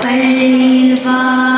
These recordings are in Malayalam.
Bye.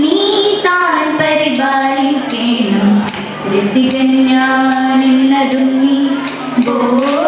നീ താൽപരിപാലിക്കണം രസികൻ ഞാനെന്നതും നീ ബോധിക്കണം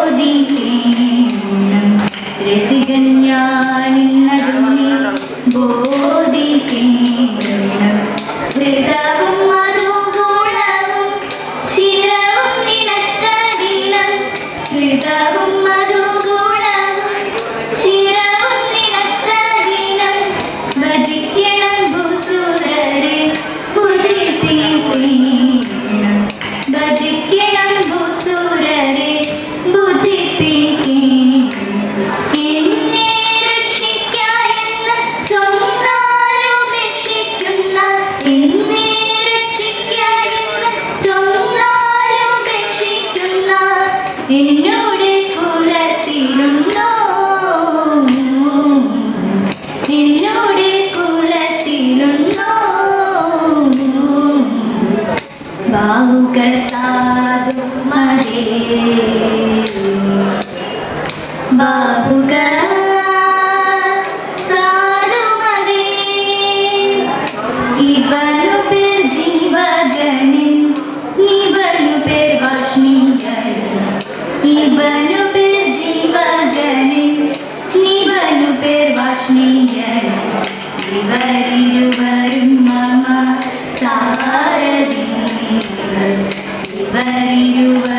സാരഥികൾ ഇവരിരുവരും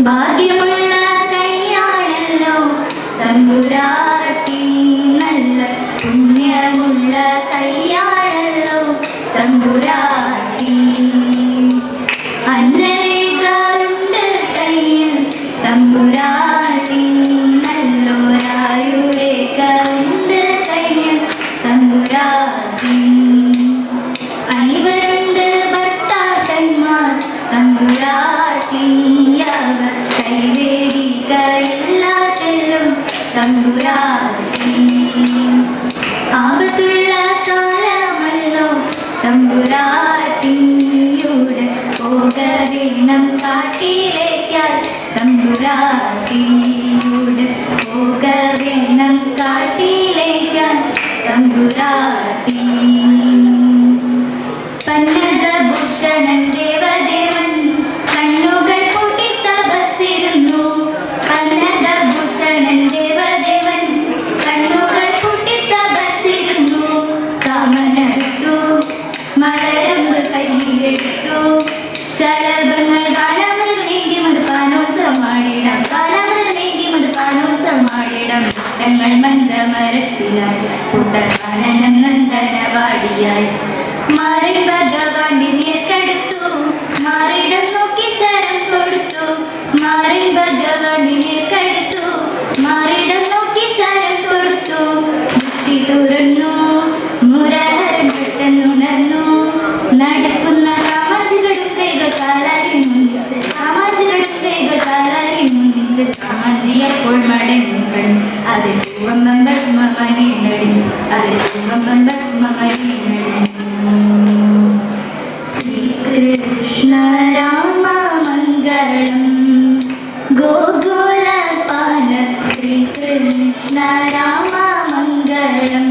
ഭാഗ്യമുള്ള കൈയാണല്ലോ തമ്പുരാ ഗുരാട്ടി പന്നത ഭൂഷണൻ ദേവദേവൻ കണ്ണുകൾ കൂട്ടി തപസ്സിരുന്നു പന്നത ഭൂഷണൻ ദേവദേവൻ കണ്ണുകൾ കൂട്ടി തപസ്സിരുന്നു കാമനെടുത്തു മലരമ്പ് കയ്യിലെടുത്തു. ശര മരങ്ങൾ മന്ദമരത്തിലായി കുട്ടക്കാനനം നന്ദനവാടിയായി. അതിൽ ചുവന്ന മകനില്ലടി അതിൽ ചുവന്ന മകനില്ലടി ശ്രീകൃഷ്ണ മംഗളം ഗോകുലപാല ശ്രീകൃഷ്ണ രാമ മംഗളം.